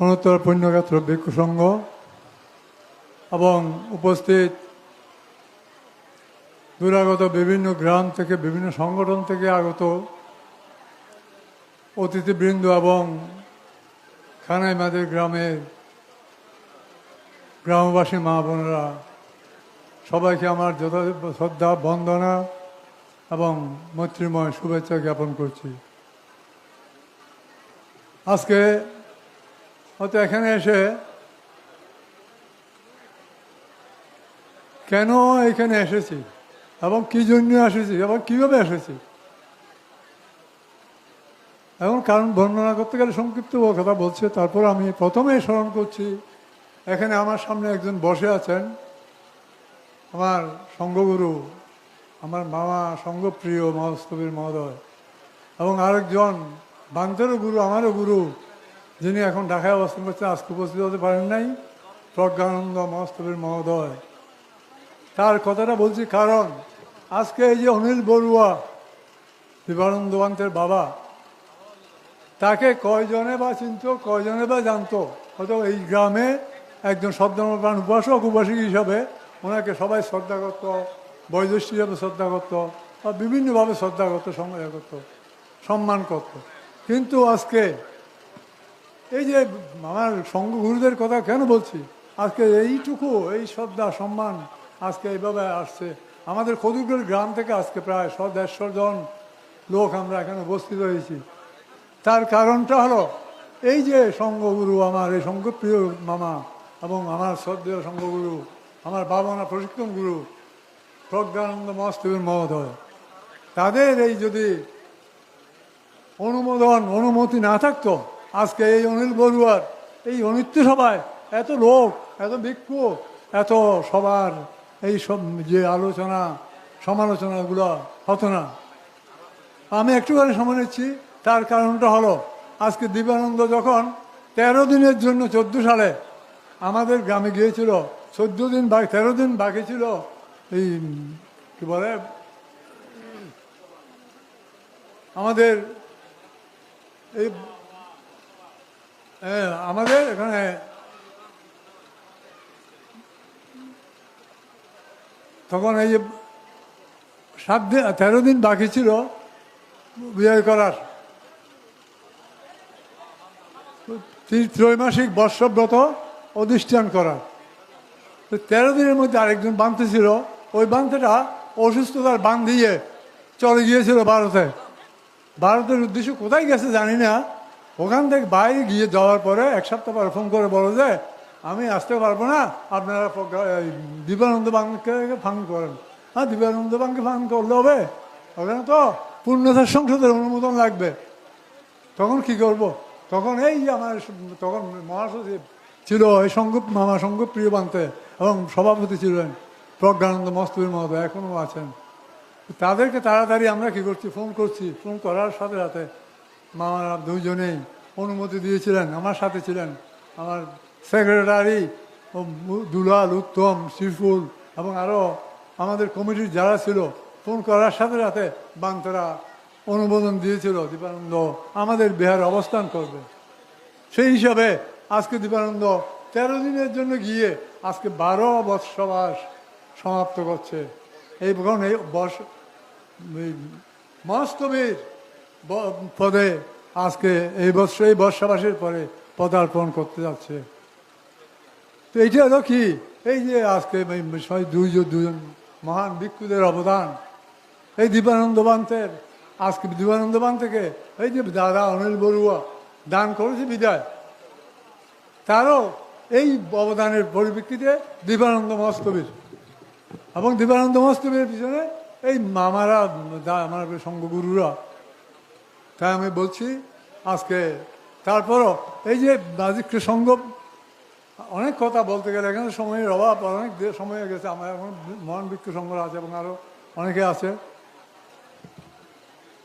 অনন্তর পুণ্যগাত্র ভিক্ষু এবং উপস্থিত দূরাগত বিভিন্ন গ্রাম থেকে বিভিন্ন সংগঠন থেকে আগত অতিথিবৃন্দ এবং খানাইমাদের গ্রামের গ্রামবাসী মা বোনেরা, সবাইকে আমার যথা শ্রদ্ধা, বন্দনা এবং মৈত্রীময় শুভেচ্ছা জ্ঞাপন করছি। আজকে হয়তো এখানে এসে কেন এখানে এসেছি? এবং কি জন্য এসেছি? এবং কীভাবে এসেছি? এখন কারণ বর্ণনা করতে গেলে সংক্ষিপ্ত কথা বলছে। তারপর আমি প্রথমে স্মরণ করছি, এখানে আমার সামনে একজন বসে আছেন। আমার সঙ্গগুরু, আমার মামা সঙ্গপ্রিয় মহস্তবীর মহোদয়, এবং আরেকজন বান্তেরও গুরু, আমারও গুরু যিনি এখন ঢাকায় অবস্থান করছেন, আজকে উপস্থিত হতে পারেন নাই। প্রজ্ঞানন্দ মহস্তবীর মহোদয়। তার কথাটা বলছি কারণ, আজকে এই যে অনিল বড়ুয়া, বিবানন্দ বান্তের বাবা, তাকে কয়জনে বা চিনত, কয়জনে বা জানতো? হয়তো এই গ্রামে একজন সদ্যমপ্রাণ উপাসক উপাসক হিসাবে ওনাকে সবাই শ্রদ্ধা করত, বয়োজ্যেষ্ঠ হিসাবে শ্রদ্ধা করতো, বা বিভিন্নভাবে শ্রদ্ধা করতো, সম্মান করত। কিন্তু আজকে এই যে আমার সঙ্গ গুরুদের কথা কেন বলছি? আজকে এইটুকু, এই শ্রদ্ধা, সম্মান আজকে এইভাবে আসছে। আমাদের খদুগের গ্রাম থেকে আজকে প্রায় শ, দেড়শো জন লোক আমরা এখানে উপস্থিত হয়েছি। তার কারণটা হলো, এই যে সঙ্গগুরু আমার, এই সঙ্গপ্রিয় মামা এবং আমার শ্রদ্ধেয় সঙ্গগুরু, আমার বাবা মা প্রশিক্ষণ গুরু, প্রজ্ঞানন্দ মস্তবীর মহোদয়, তাদের এই যদি অনুমোদন, অনুমতি না থাকতো আজকে এই অনিল বড়ুয়ার, এই অনিত্য সভায় এত লোক, এত ভিক্ষু এত সবার এই সব যে আলোচনা, সমালোচনাগুলো হতো না। আমি একটুখানি সময় নিচ্ছি, তার কারণটা হলো, আজকে দিবানন্দ যখন তেরো দিনের জন্য চোদ্দ সালে আমাদের গ্রামে গিয়েছিল, চোদ্দ দিন বাকি তেরো দিন বাকি ছিল, এই, কি বলে, আমাদের এই আমাদের এখানে তখন এই যে সাত দিন তেরো দিন বাকি ছিল বিয়ে করার। ত্রৈমাসিক বর্ষব্রত অধিষ্ঠান করার। তো তেরো দিনের মধ্যে আরেকজন বাঁধতে ছিল, ওই বাঁধটা অসুস্থতার বাঁধ দিয়ে চলে গিয়েছিল ভারতে। ভারতের উদ্দেশ্য কোথায় গেছে জানি না ওখান থেকে বাইরে গিয়ে যাওয়ার পরে এক সপ্তাহ পরে ফোন করে বলো যে, আমি আসতে পারব না, আপনারা দিবানন্দ বাংকে ফান করেন। হ্যাঁ দিবানন্দ বাংকে ফান করলে হবে। ওখানে তো পূর্ণতার সংসদের অনুমোদন লাগবে। তখন কি করব? তখন এই আমার তখন মহাসচিব ছিল, এই সঙ্গ মামা সঙ্গ প্রিয় বান্তে এবং সভাপতি ছিলেন প্রজ্ঞানন্দ মস্তবীর মহোদয়, এখনও আছেন। তাদেরকে তাড়াতাড়ি আমরা কি করছি? ফোন করছি। ফোন করার সাথে সাথে মামারা দুজনেই অনুমতি দিয়েছিলেন, আমার সাথে ছিলেন। আমার সেক্রেটারি দুলাল, উত্তম শিফুল এবং আরও আমাদের কমিটির যারা ছিল, ফোন করার সাথে সাথে বান্তরা অনুমোদন দিয়েছিল, দীপানন্দ আমাদের বিহারে অবস্থান করবে। সেই হিসাবে আজকে দীপানন্দ তেরো দিনের জন্য গিয়ে আজকে বারো বৎসবাস সমাপ্ত করছে। এই এই বর্ষ পদে আজকে এই বর্ষ এই বর্ষাবাসের পরে পদার্পণ করতে যাচ্ছে। তো এইটা হলো কি? এই যে আজকে দুইজন দুজন মহান ভিক্ষুদের অবদান। এই দীপানন্দ বান্তের আজকে দীপানন্দ বান থেকে এই যে দাদা অনিল বড়ুয়া দান করেছে বিদায়। তারও এই অবদানের পরিপ্রেক্ষিতে দীপানন্দ মস্তবীর। এবং দীপানন্দ মস্তবীর পিছনে এই মামারা আমার সঙ্গগুরুরা তাই আমি বলছি, আজকে তারপরও এই যে বাজিক্য সঙ্গ অনেক কথা বলতে গেলে এখানে সময়ের অভাব, অনেক সময় হয়ে গেছে, আমার এখন মহান বিক্ষ সংঘ আছে এবং আরও অনেকে আছে।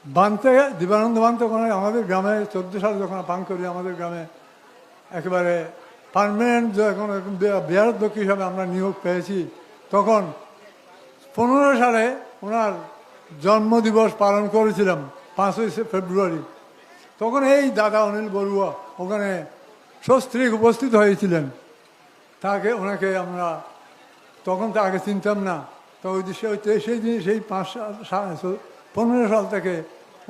বানতে দিবানন্দ বানতে ওখানে আমাদের গ্রামে চোদ্দ সালে যখন পান করি, আমাদের গ্রামে একেবারে পারমানেন্ট যখন এরকম বি- বিহারোধ্যক্ষ হিসাবে আমরা নিয়োগ পেয়েছি, তখন পনেরো সালে ওনার জন্মদিবস পালন করেছিলাম। পাঁচই ফেব্রুয়ারি। তখন এই দাদা অনিল বড়ুয়া ওখানে সস্ত্রীক উপস্থিত হয়েছিলেন। তাকে ওনাকে আমরা তখন তো আগে চিনতাম না। তো ওই যে সেই দিন সেই পাঁচ সাল পনেরো সাল থেকে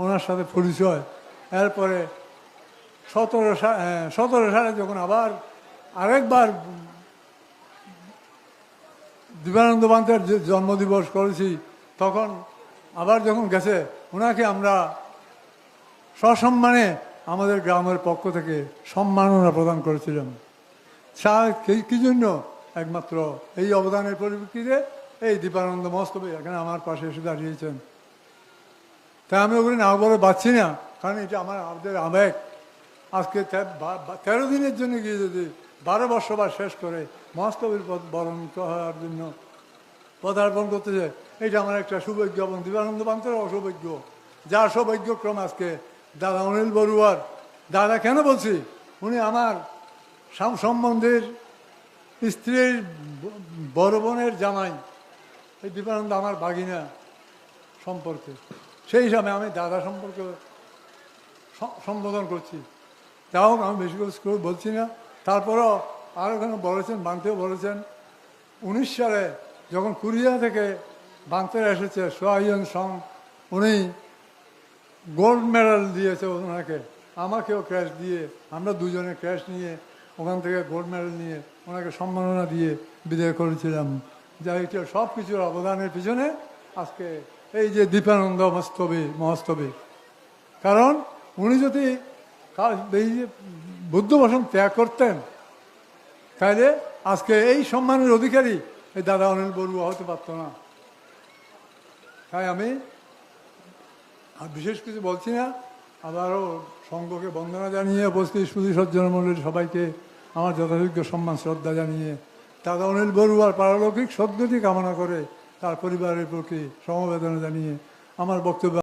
ওনার সাথে পরিচয়। এরপরে সতেরো সতেরো সালে যখন আবার আরেকবার দিবানন্দ যে জন্মদিবস করেছি, তখন আবার যখন গেছে ওনাকে আমরা সসম্মানে আমাদের গ্রামের পক্ষ থেকে সম্মাননা প্রদান করেছিলাম। সা কি- জন্য? একমাত্র এই অবদানের পরিপ্রেক্ষিতে এই দীপানন্দ মস্তবে এখানে আমার পাশে এসে দাঁড়িয়েছেন। তাই আমি ওগুলি না বলে পাচ্ছি না, কারণ এটা আমার আমাদের আবেগ। আজকে তেরো দিনের জন্য গিয়ে যদি বারো বর্ষবার শেষ করে মস্তবের বরণ হওয়ার জন্য পদার্পণ করতেছে এটা আমার একটা সৌভাগ্য এবং দিবানন্দ পান্তের অসৌভাগ্য। যার সৌভাগ্যক্রম আজকে দাদা অনিল বড়ুয়ার। দাদা কেন বলছি? উনি আমার সাম- সম্বন্ধের স্ত্রীর বড় বোনের জামাই। এই দিবানন্দ আমার বাগিনা সম্পর্কে। সেই হিসাবে আমি দাদা সম্পর্কে সম্বোধন করছি। তাও আমি বেশি করে বলছি না। তারপরও আরও ওখানে বলেছেন বানতেও বলেছেন। উনিশ সালে যখন কোরিয়া থেকে বানতে এসেছে, সোহাইয়ন সং, উনি গোল্ড মেডাল দিয়েছে ওনাকে। আমাকেও ক্র্যাশ দিয়ে, আমরা দুজনে ক্র্যাশ নিয়ে ওখান থেকে গোল্ড মেডেল নিয়ে ওনাকে সম্মাননা দিয়ে বিদায় করেছিলাম। যা এটা সব কিছুর অবদানের পিছনে আজকে এই যে দীপানন্দ মস্তবে মহস্তবে কারণ উনি যদি এই যে বুদ্ধ বসন ত্যাগ করতেন, তাহলে আজকে এই সম্মানের অধিকারী এই দাদা অনিল বড়ুয়া হতে পারতো না। তাই আমি আর বিশেষ কিছু বলছি না, আবারও সংঘকে বন্দনা জানিয়ে, উপস্থিত সুদী সজ্জনমন্ডলীর সবাইকে আমার যথাযোগ্য সম্মান, শ্রদ্ধা জানিয়ে, দাদা অনিল বড়ুয়ার পারলৌকিক সদ্যটি কামনা করে তার পরিবারের প্রতি সমবেদনা জানিয়ে আমার বক্তব্য